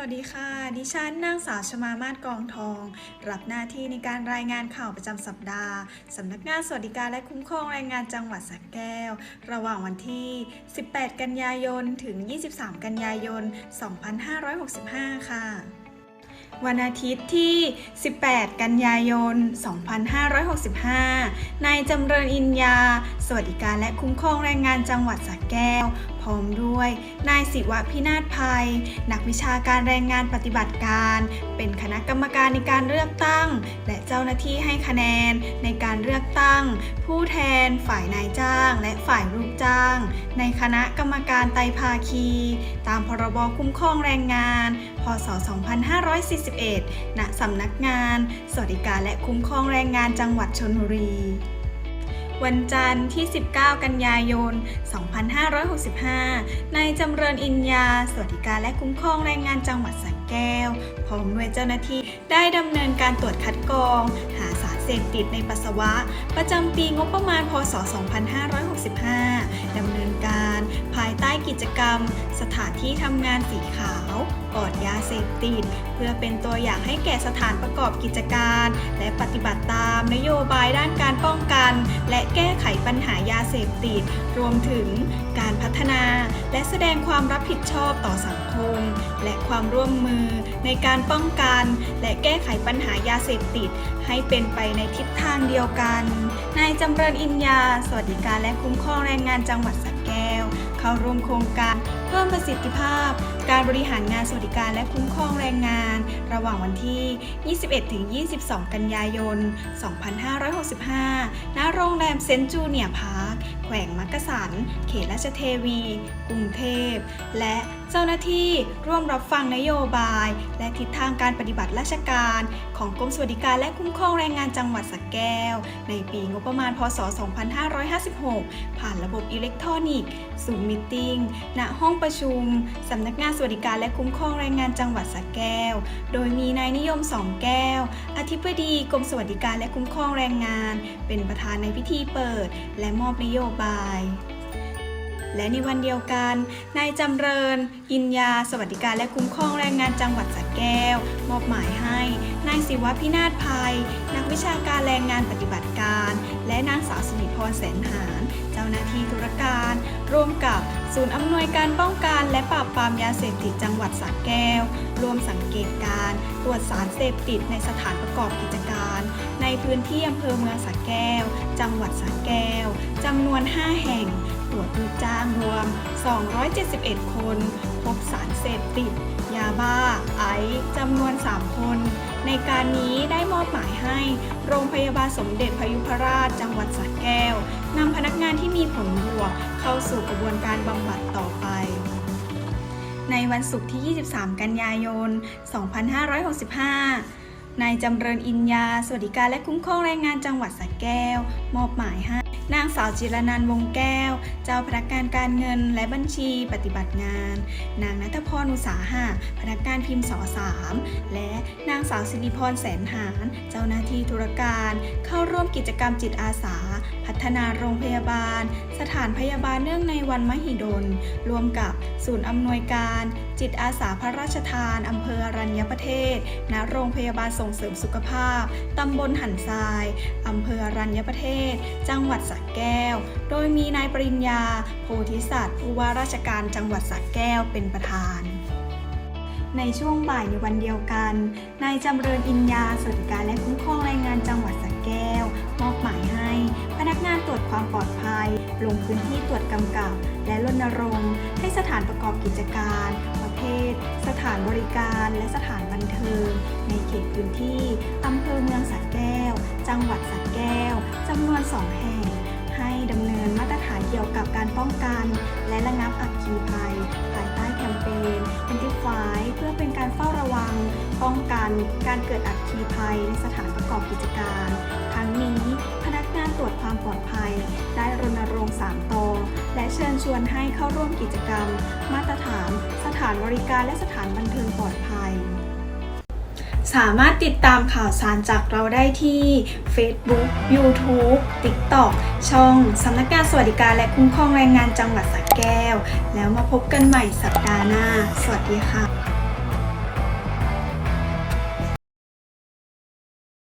วัสดีค่ะ ดิฉันนางสาวชมามาศกองทอง รับหน้าที่ในการรายงานข่าวประจำสัปดาห์ สำนักงานสวัสดิการและคุ้มครองแรงงานจังหวัดสระแก้ว ระหว่างวันที่ 18 กันยายน ถึง 23 กันยายน 2565 ค่ะวันอาทิตย์ที่ 18 กันยายน 2565 นายจำเริญอินยา สวัสดิการและคุ้มครองแรงงานจังหวัดสระแก้ว ร้อมด้วย นายศิวะพินาศภัย นักวิชาการแรงงานปฏิบัติการ เป็นคณะกรรมการในการเลือกตั้ง และเจ้าหน้าที่ให้คะแนนในการเลือกตั้ง ผู้แทนฝ่ายนายจ้าง และฝ่ายลูกจ้าง ในคณะกรรมการไตภาคี ตามพรบคุ้มครองแรงงาน พศ 2541 ณสำนักงาน สวัสดิการและคุ้มครองแรงงานจังหวัดชลบุรี วันจันทร์ที่ 19 กันยายน 2565 นายจำเริญอินยา สวัสดิการและคุ้มครองแรงงานจังหวัดสระแก้ว พร้อมด้วยเจ้าหน้าที่ได้ดำเนินการตรวจคัดกรอง หาสารเสพติดในปัสสาวะ ประจำปีงบประมาณพศ 2565 ดำเนินการ กิจกรรม สถานที่ทำงานสีขาวปลอดยาเสพติดเพื่อเป็นตัวอย่างให้แก่สถานประกอบกิจการ และปฏิบัติตามนโยบายด้านการป้องกัน และแก้ไขปัญหายาเสพติด รวมถึงการพัฒนา และแสดงความรับผิดชอบต่อสังคม และความร่วมมือในการป้องกัน และแก้ไขปัญหายาเสพติด ให้เป็นไปในทิศทางเดียวกันนายจำเริญอินยา สวัสดิการและคุ้มครองแรงงานจังหวัดส เข้าร่วมโครงการเพิ่มประสิทธิภาพ การบริหารงานสวัสดิการและคุ้มครองแรงงาน ระหว่างวันที่ 21-22 กันยายน 2565 ณ โรงแรมเซนจูเนียร์พาร์ค แขวงมักกะสัน เขตราชเทวี กรุงเทพ และ เจ้าหน้าที่ร่วมรับฟังนโยบาย และทิศทางการปฏิบัติราชการ ของกรมสวัสดิการและคุ้มครองแรงงานจังหวัดสระแก้ว ในปีงบประมาณ พศ 2556 ผ่านระบบอิเล็กทรอนิกส์ซูมมิติ้งณห้องประชุมสำนักงานสวัสดิการและคุ้มครองแรงงานจังหวัดสระแก้ว โดยมีนายนิยมสองแก้ว อธิบดีกรมสวัสดิการและคุ้มครองแรงงาน เป็นประธานในพิธีเปิด และมอบนโยบาย และในวันเดียวกัน นายจำเริญ อินยา สวัสดิการและคุ้มครองแรงงานจังหวัดสระแก้ว มอบหมายให้ นายศิวะพินาศภัย นักวิชาการแรงงานปฏิบัติการ และนางสาวสิริพรแสนหารเจ้าหน้าที่ธุรการ ร่วมกับศูนย์อำนวยการป้องกันและปราบปรามยาเสพติดจังหวัดสระแก้วร่วมสังเกตการตรวจสารเสพติดในสถานประกอบกิจการ ในพื้นที่อำเภอเมืองสระแก้ว จังหวัดสระแก้วจำนวน 5 แห่ง ตรวจลูจ้างรวม 271 คน พบสารเสพติด ยาบ้า ไอซ์จำนวน 3 คน ในการนี้ได้มอบหมายให้ โรงพยาบาลสมเด็จพยุพราชจังหวัดสระแก้วนำพนักงานที่มีผลบวก เข้าสู่กระบวนการบำบัดต่อไปในวันศุกร์ที่ 23 กันยายน 2565 นายจำเริญอินยา สวัสดิการและคุ้มครองแรงงานจังหวัดสระแก้ว มอบหมายให้ นางสาวจิรนันท์วงแก้ว เจ้าพนักงานการเงินและบัญชีปฏิบัติงาน นางนัทพรอุสาหะพนักงานพิมพ์สอสามและนางสาวสิริพรแสนหารเจ้าหน้าที่ธุรการ เข้าร่วมกิจกรรมจิตอาสา พัฒนาโรงพยาบาล สถานพยาบาลเนื่องในวันมหิดลร่วมกับศูนย์อำนวยการ จิตอาสาพระราชทานอำเภออรัญญประเทศ ณ โรงพยาบาลส่งเสริมสุขภาพ ตำบลหันทราย อำเภออรัญญประเทศ จังหวัดสระแก้ว โดยมีนายปริญญา โพธิสัตว์ผู้ว่าราชการจังหวัดสระแก้วเป็นประธาน ในช่วงบ่ายในวันเดียวกัน นายจำเริญอินยาสวัสดิการและคุ้มครองแรงงานจังหวัดสระแก้ว มอบหมายให้ พนักงานตรวจความปลอดภัย ลงพื้นที่ตรวจกำกับ และรณรงค์ให้สถานประกอบกิจการประเภทสถานบริการและสถานบันเทิง ในเขตพื้นที่ อำเภอเมืองสระแก้ว จังหวัดสระแก้ว จำนวนสองแห่ง ให้ดำเนินมาตรฐานเกี่ยวกับการป้องกัน และระงับอัคคีภัย ภายใต้แคมเปญ Antify เพื่อเป็นการเฝ้าระวัง ป้องกัน การเกิดอัคคีภัยในสถานประกอบกิจการ ทั้งนี้พนักงานตรวจความปลอดภัย ได้รณรงค์3ตอและเชิญชวนให้เข้าร่วมกิจกรรม มาตรฐาน สถานบริการและสถานบันเทิงปลอดภัย สามารถติดตามข่าวสารจากเราได้ที่ Facebook YouTube TikTok ช่องสำนักงานสวัสดิการและคุ้มครองแรงงานจังหวัดสระแก้ว แล้วมาพบกันใหม่สัปดาห์หน้า สวัสดีค่ะ